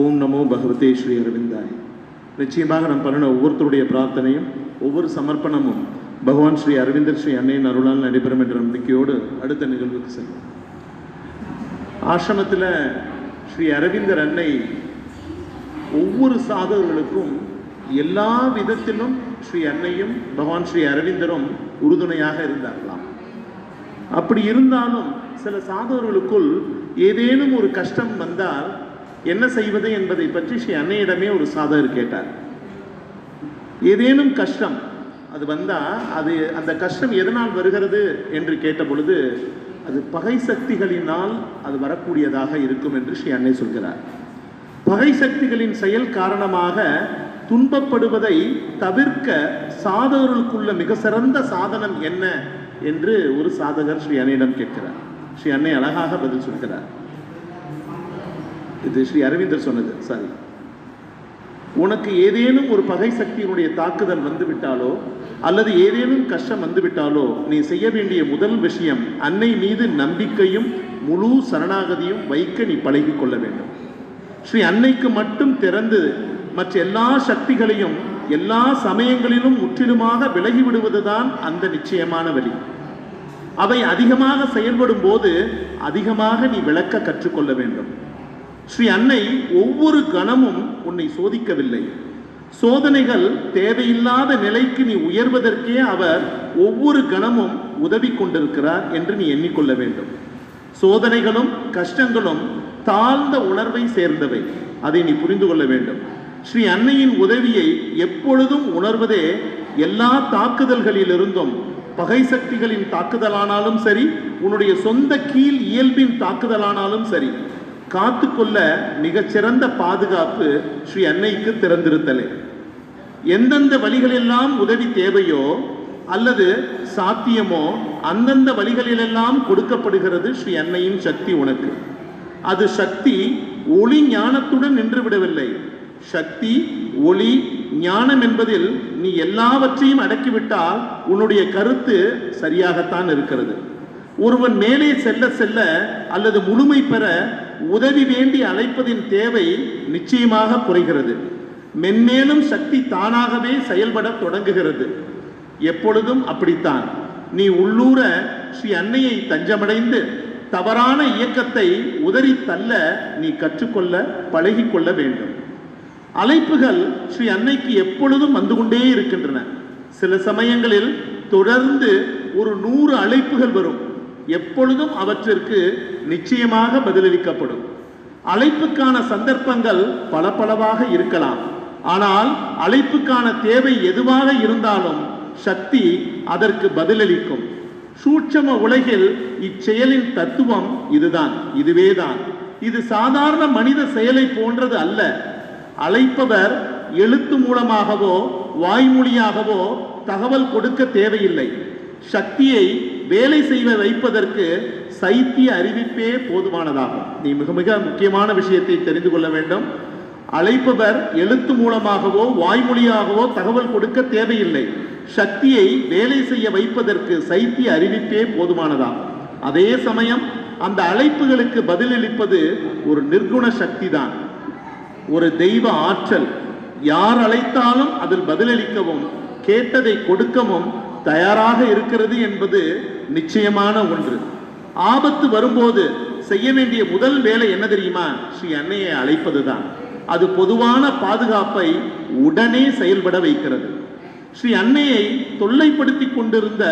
ஓம் நமோ பகவதே ஸ்ரீ அரவிந்தாய். நிச்சயமாக நாம் பண்ணின ஒவ்வொருத்தருடைய பிரார்த்தனையும் ஒவ்வொரு சமர்ப்பணமும் பகவான் ஸ்ரீ அரவிந்தர் ஸ்ரீ அன்னையின் அருளால் நடைபெறும் என்ற நம்பிக்கையோடு அடுத்த நிகழ்வுக்கு செல்வோம். ஆசிரமத்தில் ஸ்ரீ அரவிந்தர் அன்னை ஒவ்வொரு சாதகர்களுக்கும் எல்லா விதத்திலும் ஸ்ரீ அன்னையும் பகவான் ஸ்ரீ அரவிந்தரும் உறுதுணையாக இருந்தார்களாம். அப்படி இருந்தாலும் சில சாதகர்களுக்குள் ஏதேனும் ஒரு கஷ்டம் வந்தால் என்ன செய்வது என்பதை பற்றி ஸ்ரீ அன்னையிடமே ஒரு சாதகர் கேட்டார். ஏதேனும் கஷ்டம் அது வந்தால் அது அந்த கஷ்டம் எதனால் வருகிறது என்று கேட்ட பொழுது அது பகை சக்திகளினால் அது வரக்கூடியதாக இருக்கும் என்று ஸ்ரீ அன்னை சொல்கிறார். பகை சக்திகளின் செயல் காரணமாக துன்பப்படுவதை தவிர்க்க சாதகர்களுக்குள்ள மிக சிறந்த சாதனம் என்ன என்று ஒரு சாதகர் ஸ்ரீ அன்னையிடம் கேட்கிறார். ஸ்ரீ அன்னை அழகாக பதில் சொல்கிறார். இது ஸ்ரீ அரவிந்தர் சொன்னது சாரி உனக்கு ஏதேனும் ஒரு பகை சக்தியினுடைய தாக்குதல் வந்துவிட்டாலோ அல்லது ஏதேனும் கஷ்டம் வந்துவிட்டாலோ நீ செய்ய வேண்டிய முதல் விஷயம் அன்னை மீது நம்பிக்கையும் முழு சரணாகதியும் வைக்க நீ பழகி கொள்ள வேண்டும். ஸ்ரீ அன்னைக்கு மட்டும் திறந்து மற்ற எல்லா சக்திகளையும் எல்லா சமயங்களிலும் முற்றிலுமாக விலகி விடுவதுதான் அந்த நிச்சயமான வழி. அவை அதிகமாக செயல்படும் போது அதிகமாக நீ விளக்க கற்றுக்கொள்ள வேண்டும். ஸ்ரீ அன்னை ஒவ்வொரு கணமும் உன்னை சோதிக்கவில்லை. சோதனைகள் தேவையில்லாத நிலைக்கு நீ உயர்வதற்கே அவர் ஒவ்வொரு கணமும் உதவி கொண்டிருக்கிறார் என்று நீ எண்ணிக்கொள்ள வேண்டும். சோதனைகளும் கஷ்டங்களும் தாழ்ந்த உணர்வை சேர்ந்தவை. அதை நீ புரிந்து கொள்ள வேண்டும். ஸ்ரீ அன்னையின் உதவியை எப்பொழுதும் உணர்வதே எல்லா தாக்குதல்களிலிருந்தும் பகை சக்திகளின் தாக்குதலானாலும் சரி உன்னுடைய சொந்த கீழ் இயல்பின் தாக்குதலானாலும் சரி காத்துக்கொள்ள மிகச்சிறந்த பாதுகாப்பு ஸ்ரீ அன்னைக்கு திறந்திருத்தலே. எந்தெந்த வழிகளெல்லாம் உதவி தேவையோ அல்லது சாத்தியமோ அந்தந்த வழிகளிலெல்லாம் கொடுக்கப்படுகிறது ஸ்ரீ அன்னையின் சக்தி உனக்கு. அது சக்தி ஒளி ஞானத்துடன் நின்று விடவில்லை சக்தி ஒளி ஞானம் என்பதில் நீ எல்லாவற்றையும் அடக்கிவிட்டால் உன்னுடைய கருத்து சரியாகத்தான் இருக்கிறது. ஒருவன் மேலே செல்ல செல்ல அல்லது முழுமை பெற உதவி வேண்டி அழைப்பதின் தேவை நிச்சயமாக குறைகிறது. மென்மேலும் சக்தி தானாகவே செயல்பட தொடங்குகிறது. எப்பொழுதும் அப்படித்தான். நீ உள்ளூர ஸ்ரீ அன்னையை தஞ்சமடைந்து தவறான இயக்கத்தை உதறி தள்ள நீ கற்றுக்கொள்ள பழகிக்கொள்ள வேண்டும். அழைப்புகள் ஸ்ரீ அன்னைக்கு எப்பொழுதும் வந்து கொண்டே இருக்கின்றன. சில சமயங்களில் தொடர்ந்து ஒரு நூறு அழைப்புகள் வரும். எப்பொழுதும் அவற்றிற்கு நிச்சயமாக பதிலளிக்கப்படும். அழைப்புக்கான சந்தர்ப்பங்கள் பல பலவாக இருக்கலாம். ஆனால் அழைப்புக்கான தேவை எதுவாக இருந்தாலும் சக்தி அதற்கு பதிலளிக்கும். சூட்சம உலகில் இச்செயலின் தத்துவம் இதுதான் இதுவேதான். இது சாதாரண மனித செயலை போன்றது அல்ல. அழைப்பவர் எழுத்து மூலமாகவோ வாய்மொழியாகவோ தகவல் கொடுக்க தேவையில்லை. சக்தியை வேலை செய்வ வைப்பதற்கு சைத்திய அறிவிப்பே போதுமானதாகும். நீ மிக மிக முக்கியமான விஷயத்தை தெரிந்து கொள்ள வேண்டும். அழைப்பவர் எழுத்து மூலமாகவோ வாய்மொழியாகவோ தகவல் கொடுக்க தேவையில்லை. சக்தியை வேலை செய்ய வைப்பதற்கு சைத்திய அறிவிப்பே போதுமானதாகும். அதே சமயம் அந்த அழைப்புகளுக்கு பதிலளிப்பது ஒரு நிர்குண சக்தி தான் ஒரு தெய்வ ஆற்றல். யார் அழைத்தாலும் அதில் பதிலளிக்கவும் கேட்டதை கொடுக்கவும் தயாராக இருக்கிறது என்பது நிச்சயமான ஒன்று. ஆபத்து வரும்போது செய்ய வேண்டிய முதல் வேலை என்ன தெரியுமா? ஸ்ரீ அன்னையை அழைப்பதுதான். அது பொதுவான பாதுகாப்பை உடனே செயல்பட வைக்கிறது. ஸ்ரீ அன்னையை தொல்லைப்படுத்தி கொண்டிருந்த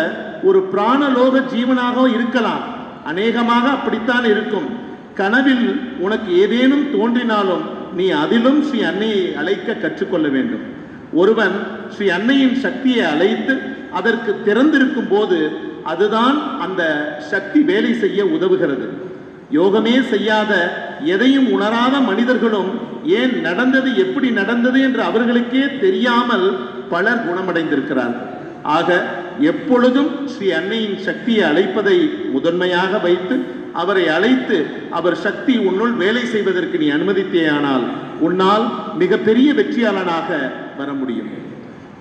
ஒரு பிராணலோக ஜீவனாக இருக்கலாம். அநேகமாக அப்படித்தான் இருக்கும். கனவில் உனக்கு ஏதேனும் தோன்றினாலும் நீ அதிலும் ஸ்ரீ அன்னையை அழைக்க கற்றுக்கொள்ள வேண்டும். ஒருவன் ஸ்ரீ அன்னையின் சக்தியை அழைத்து அதற்கு திறந்திருக்கும் போது அதுதான் அந்த சக்தி வேலை செய்ய உதவுகிறது. யோகமே செய்யாத எதையும் உணராத மனிதர்களும் ஏன் நடந்தது எப்படி நடந்தது என்று அவர்களுக்கே தெரியாமல் பலர் குணமடைந்திருக்கிறார்கள். ஆக எப்பொழுதும் ஸ்ரீ அன்னையின் சக்தியை அழைப்பதை முதன்மையாக வைத்து அவரை அழைத்து அவர் சக்தி உன்னுள் வேலை செய்வதற்கு நீ அனுமதித்தேயானால் உன்னால் மிகப்பெரிய வெற்றியாளனாக வர முடியும்.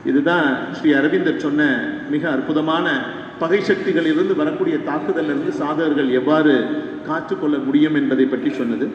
இதுதான் ஸ்ரீ அரவிந்தர் சொன்ன மிக அற்புதமான பகை சக்திகளிலிருந்து வரக்கூடிய தாக்குதலிலிருந்து சாதகர்கள் எவ்வாறு காற்றுக்கொள்ள முடியும் என்பதை பற்றி சொன்னது.